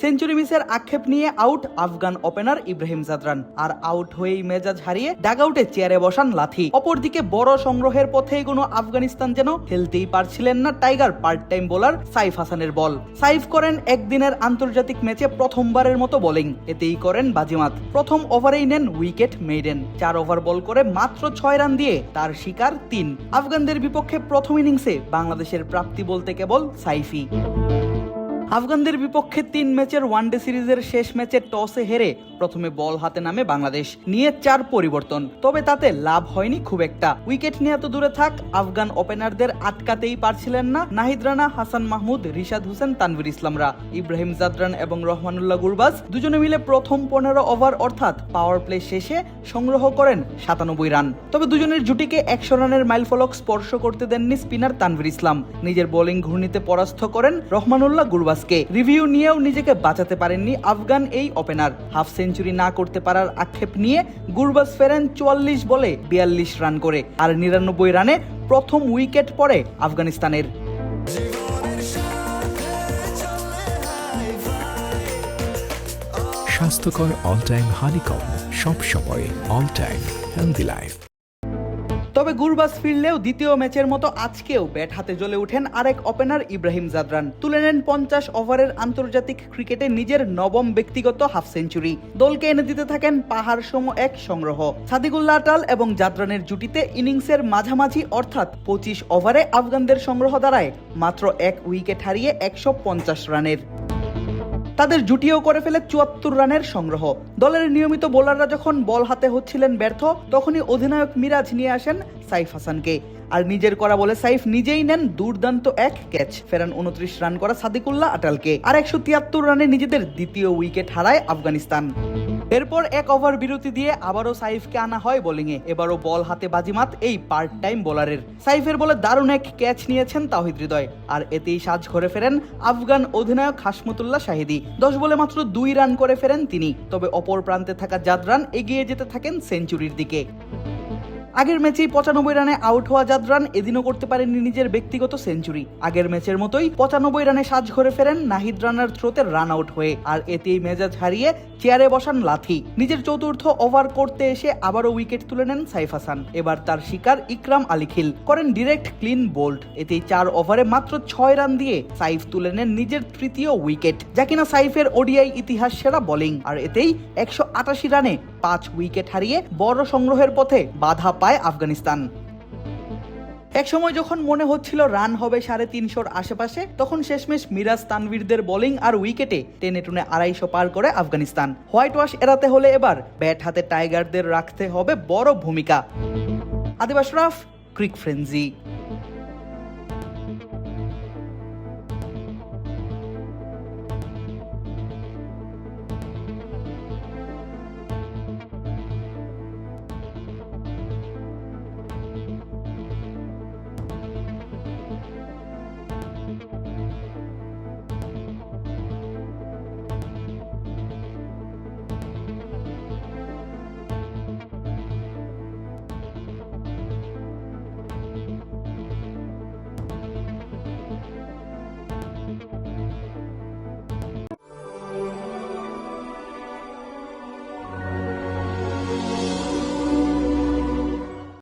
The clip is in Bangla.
সেঞ্চুরি মিসের আক্ষেপ নিয়ে আউট আফগান ওপেনার ইব্রাহিম জাদরান। আর আউট হয়েই মেজাজ হারিয়ে ডাগআউটে চেয়ারে বসান লাথি। অপরদিকে বড় সংগ্রহের পথেই এগোনো আফগানিস্তান যেন খেলতেই পারছিলেন না tiger part time bowler Saif হাসানের বল। সাইফ করেন একদিনের আন্তর্জাতিক ম্যাচে প্রথমবারের মতো বোলিং। এতেই করেন বাজিমাত। প্রথম ওভারেই নেন উইকেট মেইডেন। চার ওভার বল করে মাত্র ছয় রান দিয়ে তার শিকার তিন। আফগানদের বিপক্ষে প্রথম ইনিংসে বাংলাদেশের প্রাপ্তি বলতে কেবল সাইফি আফগানদের বিপক্ষে তিন ম্যাচের ওয়ানডে সিরিজের শেষ ম্যাচে টসে হেরে প্রথমে বল হাতে নামে বাংলাদেশ নিয়ে চার পরিবর্তন। তবে তাতে লাভ হয়নি খুব একটা। উইকেট নিয়ে তো দূরে থাক, আফগান ওপেনারদের আটকাতেই পারছিলেন না নাহিদ রানা, হাসান মাহমুদ, রিশাদ হোসেন, তানভীর ইসলামরা। ইব্রাহিম জাদরান এবং রহমানুল্লাহ গুরবাজ দুজনে মিলে প্রথম পনেরো ওভার অর্থাৎ পাওয়ার প্লে শেষে সংগ্রহ করেন সাতানব্বই রান। তবে দুজনের জুটিকে একশো রানের মাইলফলক স্পর্শ করতে দেননি স্পিনার তানভীর ইসলাম। নিজের বোলিং ঘূর্ণিতে পরাস্ত করেন রহমানুল্লাহ গুরবাজকে। রিভিউ নিয়েও নিজেকে বাঁচাতে পারেননি আফগান এই ওপেনার হাফ সেঞ্চুরি না করতে পারার আক্ষেপ নিয়ে গুরবাজ ফেরেন চুয়াল্লিশ বলে বিয়াল্লিশ রান করে, আর নিরানব্বই রানে প্রথম উইকেট পড়ে আফগানিস্তানের। স্বাস্থ্যকর অল টাইম হানিকম সব সময় অল টাইম হেলদি লাইফ তবে গুরবাজ ফিরলেও দ্বিতীয় ম্যাচের মতো আজকেও ব্যাট হাতে জ্বলে ওঠেন আরেক ওপেনার ইব্রাহিম জাদরান। তুলে নেন পঞ্চাশ ওভারের আন্তর্জাতিক ক্রিকেটে নিজের নবম ব্যক্তিগত হাফ সেঞ্চুরি। দলকে এনে দিতে থাকেন পাহাড় সম এক সংগ্রহ। সাদিকুল্লাহ আটাল এবং জাদরানের জুটিতে ইনিংসের মাঝামাঝি অর্থাৎ পঁচিশ ওভারে আফগানদের সংগ্রহ দাঁড়ায় মাত্র এক উইকেট হারিয়ে একশো পঞ্চাশ রানের। তাদের জুটিও করে ফেলে চুয়াত্তর রানের সংগ্রহ। দলের নিয়মিত বোলাররা যখন বল হাতে হচ্ছিলেন ব্যর্থ, তখনই অধিনায়ক মিরাজ নিয়ে আসেন সাইফ হাসানকে। আর নিজের করা বলে সাইফ নিজেই নেন দুর্দান্ত এক ক্যাচ। ফেরান উনত্রিশ রান করা সাদিকুল্লাহ আটালকে। আর একশো তিয়াত্তর রানে নিজেদের দ্বিতীয় উইকেট হারায় আফগানিস্তান। এরপর এক ওভার বিরতি দিয়ে আবারও সাইফকে আনা হয় বোলিংয়ে। এবারও বল হাতে বাজিমাত এই পার্ট টাইম বোলারের সাইফের বলে দারুণ এক ক্যাচ নিয়েছেন তাহিদ হৃদয়। আর এতেই সাজ ঘরে ফেরেন আফগান অধিনায়ক হাসমতুল্লাহ শাহিদি। দশ বলে মাত্র দুই রান করে ফেরেন তিনি। তবে অপর প্রান্তে থাকা জাদরান এগিয়ে যেতে থাকেন সেঞ্চুরির দিকে। আগের ম্যাচেই পঁচানব্বই রানে আউট হওয়া জাদরান এদিনও করতে পারেননি নিজের ব্যক্তিগত সেঞ্চুরি। আগের ম্যাচের মতোই পঁচানব্বই রানে সাজ ঘরে ফেরেন নাহিদ রানার থ্রোতে রান আউট হয়ে, আর এতেই মেজাজ হারিয়ে চেয়ারে বসান লাথি। নিজের চতুর্থ ওভার করতে এসে আবারও উইকেট তুলে নেন সাইফ হাসান। এবার তার শিকার ইকরাম আলী খিল। করেন ডিরেক্ট ক্লিন বোল্ড এতেই চার ওভারে মাত্র ছয় রান দিয়ে সাইফ তুলে নেন নিজের তৃতীয় উইকেট। যা কিনা সাইফের ওডিআই ইতিহাস সেরা বোলিং। আর এতেই একশো আটাশি রানে পাঁচ উইকেট হারিয়ে বড় সংগ্রহের পথে বাধা পায় আফগানিস্তান। এক সময় যখন মনে হচ্ছিল রান হবে সাড়ে তিনশোর আশেপাশে, তখন শেষমেশ মিরাজ তানভীরদের বোলিং আর উইকেটে টেনে টুনে আড়াইশো পার করে আফগানিস্তান। হোয়াইট ওয়াশ এড়াতে হলে এবার ব্যাট হাতে টাইগারদের রাখতে হবে বড় ভূমিকা। আদিবাস রাফ, ক্রিক ফ্রেন্জি